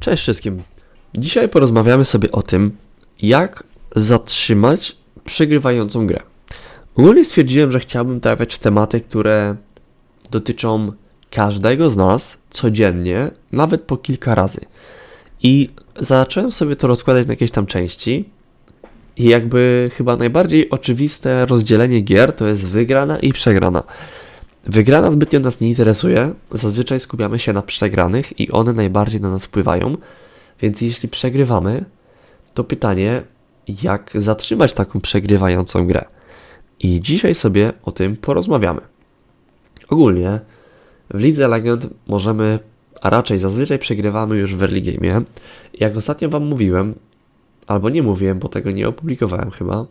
Cześć wszystkim. Dzisiaj porozmawiamy sobie o tym, jak zatrzymać przegrywającą grę. Ogólnie stwierdziłem, że chciałbym trafiać w tematy, które dotyczą każdego z nas codziennie, nawet po kilka razy. I zacząłem sobie to rozkładać na jakieś tam części. I jakby chyba najbardziej oczywiste rozdzielenie gier to jest wygrana i przegrana. Wygrana zbytnio nas nie interesuje, zazwyczaj skupiamy się na przegranych i one najbardziej na nas wpływają, więc jeśli przegrywamy, to pytanie, jak zatrzymać taką przegrywającą grę? I dzisiaj sobie o tym porozmawiamy. Ogólnie w Lidze Legend możemy, a raczej zazwyczaj przegrywamy już w early game. Jak ostatnio Wam mówiłem, albo nie mówiłem, bo tego nie opublikowałem chyba,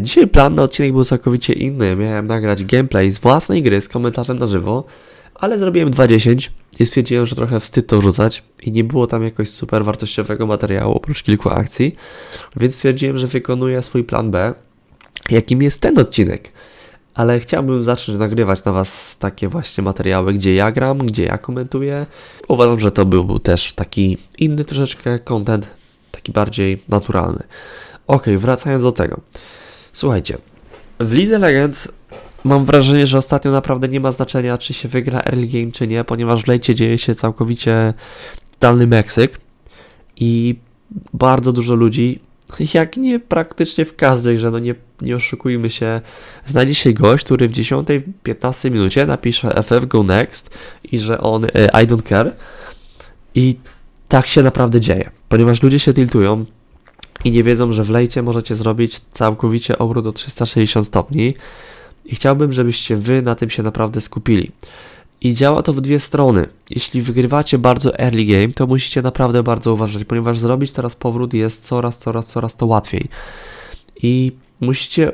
Dzisiaj plan na odcinek był całkowicie inny. Miałem nagrać gameplay z własnej gry z komentarzem na żywo, ale zrobiłem 2.10 i stwierdziłem, że trochę wstyd to wrzucać i nie było tam jakoś super wartościowego materiału oprócz kilku akcji, więc stwierdziłem, że wykonuję swój plan B, jakim jest ten odcinek. Ale chciałbym zacząć nagrywać na Was takie właśnie materiały, gdzie ja gram, gdzie ja komentuję. Uważam, że to był też taki inny troszeczkę content, taki bardziej naturalny. Ok, wracając do tego. Słuchajcie, w Lidze Legends mam wrażenie, że ostatnio naprawdę nie ma znaczenia, czy się wygra early game, czy nie, ponieważ w lejcie dzieje się całkowicie totalny Meksyk i bardzo dużo ludzi, jak nie praktycznie w każdej, że no nie, nie oszukujmy się, znajdzie się gość, który w 10-15 minucie napisze FF Go Next i że on e, I don't care. I tak się naprawdę dzieje, ponieważ ludzie się tiltują, i nie wiedzą, że w lejcie możecie zrobić całkowicie obrót o 360 stopni i chciałbym, żebyście wy na tym się naprawdę skupili. I działa to w dwie strony. Jeśli wygrywacie bardzo early game, to musicie naprawdę bardzo uważać, ponieważ zrobić teraz powrót jest coraz, coraz, coraz to łatwiej. I musicie,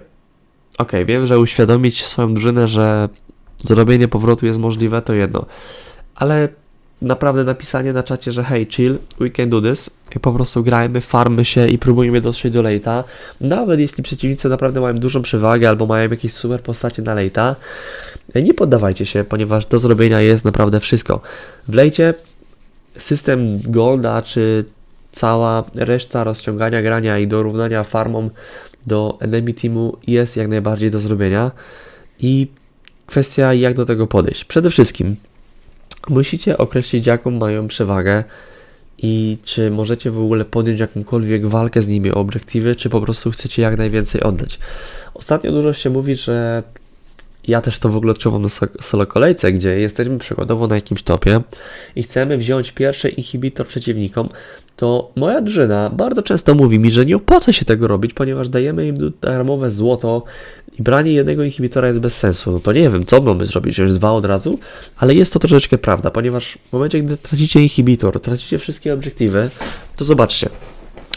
ok, wiem, że uświadomić swoją drużynę, że zrobienie powrotu jest możliwe, to jedno. Ale naprawdę napisanie na czacie, że hej, chill, we can do this, i po prostu grajmy, farmy się i próbujemy dotrzeć do late'a. Nawet jeśli przeciwnicy naprawdę mają dużą przewagę albo mają jakieś super postacie na late'a, nie poddawajcie się, ponieważ do zrobienia jest naprawdę wszystko. W lejcie system Golda, czy cała reszta rozciągania grania i dorównania farmom do enemy teamu jest jak najbardziej do zrobienia. I kwestia jak do tego podejść. Przede wszystkim musicie określić jaką mają przewagę i czy możecie w ogóle podjąć jakąkolwiek walkę z nimi o obiektywy, czy po prostu chcecie jak najwięcej oddać. Ostatnio dużo się mówi, że ja też to w ogóle odczuwam na solo kolejce, gdzie jesteśmy przykładowo na jakimś topie i chcemy wziąć pierwszy inhibitor przeciwnikom, to moja drużyna bardzo często mówi mi, że nie opłaca się tego robić, ponieważ dajemy im darmowe złoto i branie jednego inhibitora jest bez sensu. No to nie wiem, co mamy zrobić, wziąć dwa od razu, ale jest to troszeczkę prawda, ponieważ w momencie, gdy tracicie inhibitor, tracicie wszystkie obiektywy, to zobaczcie,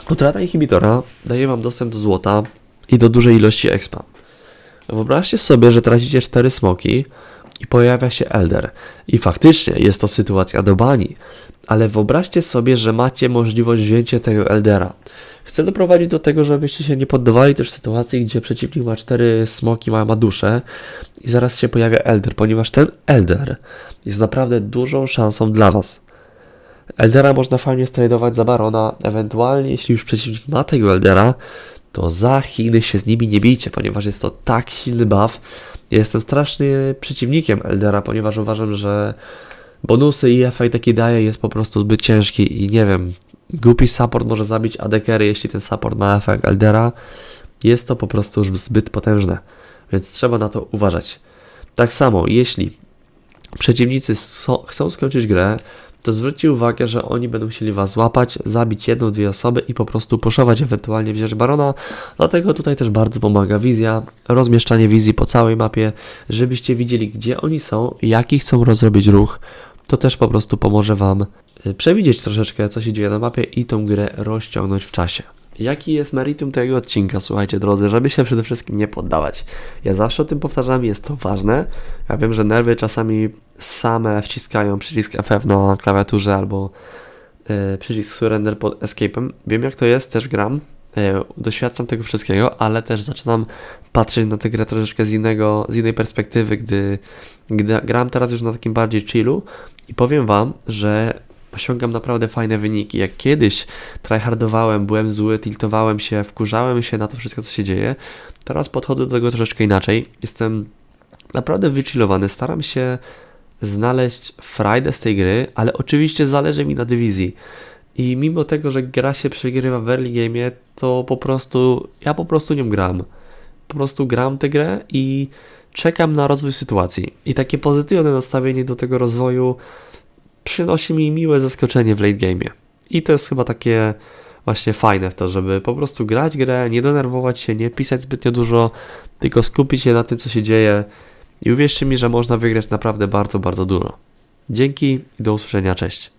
utrata inhibitora daje Wam dostęp do złota i do dużej ilości expa. Wyobraźcie sobie, że tracicie cztery smoki i pojawia się Elder. I faktycznie jest to sytuacja do bani, ale wyobraźcie sobie, że macie możliwość wzięcia tego Eldera. Chcę doprowadzić do tego, żebyście się nie poddawali też sytuacji, gdzie przeciwnik ma cztery smoki, ma, ma duszę i zaraz się pojawia Elder, ponieważ ten Elder jest naprawdę dużą szansą dla Was. Eldera można fajnie stradować za Barona, ewentualnie jeśli już przeciwnik ma tego Eldera, to za Chiny się z nimi nie bijcie, ponieważ jest to tak silny buff. Jestem strasznie przeciwnikiem Eldera, ponieważ uważam, że bonusy i efekt jaki daje jest po prostu zbyt ciężki i nie wiem, głupi support może zabić adekery, jeśli ten support ma efekt Eldera. Jest to po prostu już zbyt potężne, więc trzeba na to uważać. Tak samo, jeśli przeciwnicy chcą skończyć grę, to zwróćcie uwagę, że oni będą chcieli Was złapać, zabić jedną, dwie osoby i po prostu puszować, ewentualnie wziąć barona. Dlatego tutaj też bardzo pomaga wizja, rozmieszczanie wizji po całej mapie, żebyście widzieli, gdzie oni są, jaki chcą rozrobić ruch. To też po prostu pomoże Wam y, przewidzieć troszeczkę, co się dzieje na mapie i tą grę rozciągnąć w czasie. Jaki jest meritum tego odcinka, słuchajcie drodzy, żeby się przede wszystkim nie poddawać. Ja zawsze o tym powtarzam, jest to ważne. Ja wiem, że nerwy czasami same wciskają przycisk FF na klawiaturze albo y, przycisk surrender pod escape'em. Wiem jak to jest, też gram, y, doświadczam tego wszystkiego, ale też zaczynam patrzeć na tę grę troszeczkę z, innego, z innej perspektywy, gdy, gdy gram teraz już na takim bardziej chillu i powiem Wam, że osiągam naprawdę fajne wyniki. Jak kiedyś tryhardowałem, byłem zły, tiltowałem się, wkurzałem się na to wszystko, co się dzieje, teraz podchodzę do tego troszeczkę inaczej. Jestem naprawdę wychillowany, staram się znaleźć frajdę z tej gry, ale oczywiście zależy mi na dywizji. I mimo tego, że gra się przegrywa w early game, to po prostu, ja po prostu nią gram. Po prostu gram tę grę i czekam na rozwój sytuacji. I takie pozytywne nastawienie do tego rozwoju przynosi mi miłe zaskoczenie w late game. I to jest chyba takie właśnie fajne w to, żeby po prostu grać grę, nie denerwować się, nie pisać zbytnio dużo, tylko skupić się na tym, co się dzieje. I uwierzcie mi, że można wygrać naprawdę bardzo, bardzo dużo. Dzięki i do usłyszenia, cześć.